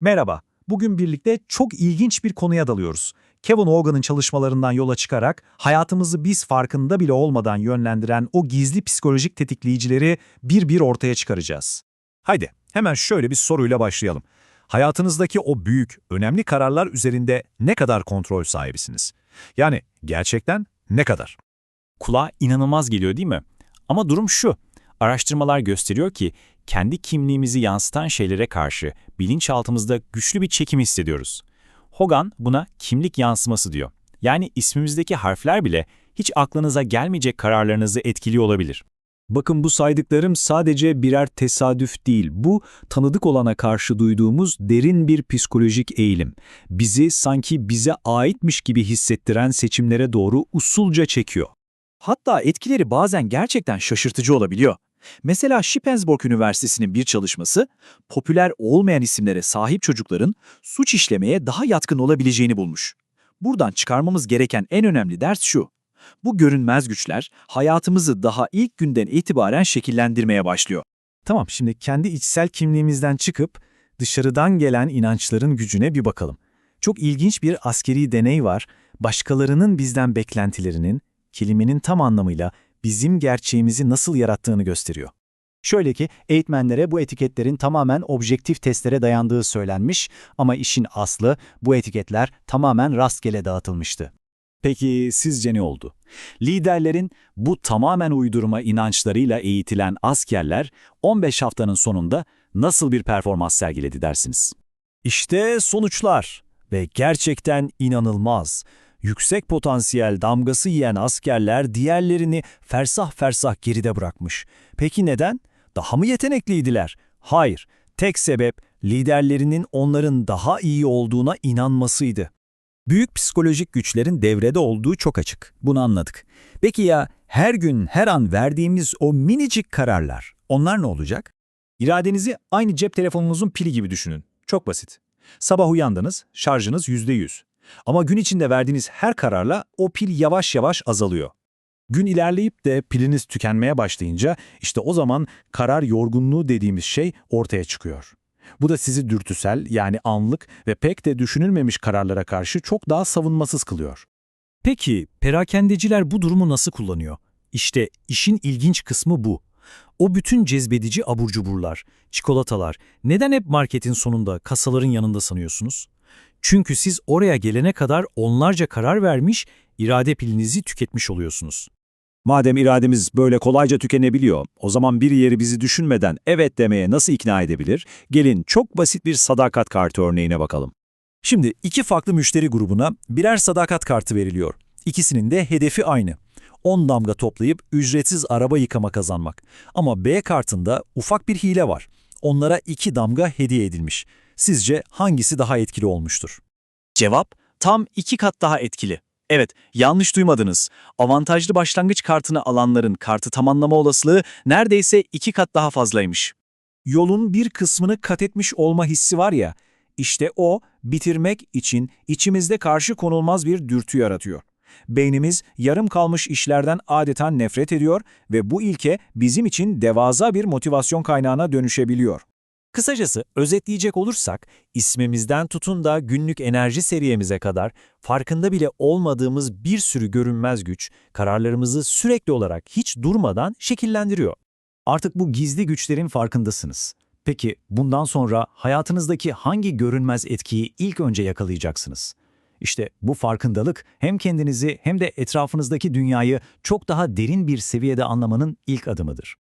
Merhaba, bugün birlikte çok ilginç bir konuya dalıyoruz. Kevin Hogan'ın çalışmalarından yola çıkarak hayatımızı biz farkında bile olmadan yönlendiren o gizli psikolojik tetikleyicileri bir bir ortaya çıkaracağız. Haydi, hemen şöyle bir soruyla başlayalım. Hayatınızdaki o büyük, önemli kararlar üzerinde ne kadar kontrol sahibisiniz? Yani gerçekten ne kadar? Kulağa inanılmaz geliyor değil mi? Ama durum şu. Araştırmalar gösteriyor ki kendi kimliğimizi yansıtan şeylere karşı bilinçaltımızda güçlü bir çekim hissediyoruz. Hogan buna kimlik yansıması diyor. Yani ismimizdeki harfler bile hiç aklınıza gelmeyecek kararlarınızı etkiliyor olabilir. Bakın bu saydıklarım sadece birer tesadüf değil, bu tanıdık olana karşı duyduğumuz derin bir psikolojik eğilim. Bizi sanki bize aitmiş gibi hissettiren seçimlere doğru usulca çekiyor. Hatta etkileri bazen gerçekten şaşırtıcı olabiliyor. Mesela Shippensburg Üniversitesi'nin bir çalışması, popüler olmayan isimlere sahip çocukların suç işlemeye daha yatkın olabileceğini bulmuş. Buradan çıkarmamız gereken en önemli ders şu. Bu görünmez güçler hayatımızı daha ilk günden itibaren şekillendirmeye başlıyor. Tamam, şimdi kendi içsel kimliğimizden çıkıp dışarıdan gelen inançların gücüne bir bakalım. Çok ilginç bir askeri deney var. Başkalarının bizden beklentilerinin, kelimenin tam anlamıyla bizim gerçeğimizi nasıl yarattığını gösteriyor. Şöyle ki eğitmenlere bu etiketlerin tamamen objektif testlere dayandığı söylenmiş ama işin aslı bu etiketler tamamen rastgele dağıtılmıştı. Peki sizce ne oldu? Liderlerin bu tamamen uydurma inançlarıyla eğitilen askerler 15 haftanın sonunda nasıl bir performans sergiledi dersiniz? İşte sonuçlar ve gerçekten inanılmaz. Yüksek potansiyel damgası yiyen askerler diğerlerini fersah fersah geride bırakmış. Peki neden? Daha mı yetenekliydiler? Hayır. Tek sebep liderlerinin onların daha iyi olduğuna inanmasıydı. Büyük psikolojik güçlerin devrede olduğu çok açık. Bunu anladık. Peki ya her gün her an verdiğimiz o minicik kararlar, onlar ne olacak? İradenizi aynı cep telefonunuzun pili gibi düşünün. Çok basit. Sabah uyandınız, şarjınız %100. Ama gün içinde verdiğiniz her kararla o pil yavaş yavaş azalıyor. Gün ilerleyip de piliniz tükenmeye başlayınca işte o zaman karar yorgunluğu dediğimiz şey ortaya çıkıyor. Bu da sizi dürtüsel yani anlık ve pek de düşünülmemiş kararlara karşı çok daha savunmasız kılıyor. Peki perakendeciler bu durumu nasıl kullanıyor? İşte işin ilginç kısmı bu. O bütün cezbedici abur cuburlar, çikolatalar neden hep marketin sonunda kasaların yanında sanıyorsunuz? Çünkü siz oraya gelene kadar onlarca karar vermiş, irade pilinizi tüketmiş oluyorsunuz. Madem irademiz böyle kolayca tükenebiliyor, o zaman bir yeri bizi düşünmeden evet demeye nasıl ikna edebilir? Gelin çok basit bir sadakat kartı örneğine bakalım. Şimdi iki farklı müşteri grubuna birer sadakat kartı veriliyor. İkisinin de hedefi aynı. 10 damga toplayıp ücretsiz araba yıkama kazanmak. Ama B kartında ufak bir hile var. Onlara 2 damga hediye edilmiş. Sizce hangisi daha etkili olmuştur? Cevap tam iki kat daha etkili. Evet, yanlış duymadınız. Avantajlı başlangıç kartını alanların kartı tamamlama olasılığı neredeyse iki kat daha fazlaymış. Yolun bir kısmını kat etmiş olma hissi var ya, işte o bitirmek için içimizde karşı konulmaz bir dürtü yaratıyor. Beynimiz yarım kalmış işlerden adeta nefret ediyor ve bu ilke bizim için devasa bir motivasyon kaynağına dönüşebiliyor. Kısacası özetleyecek olursak, ismimizden tutun da günlük enerji seviyemize kadar farkında bile olmadığımız bir sürü görünmez güç, kararlarımızı sürekli olarak hiç durmadan şekillendiriyor. Artık bu gizli güçlerin farkındasınız. Peki bundan sonra hayatınızdaki hangi görünmez etkiyi ilk önce yakalayacaksınız? İşte bu farkındalık hem kendinizi hem de etrafınızdaki dünyayı çok daha derin bir seviyede anlamanın ilk adımıdır.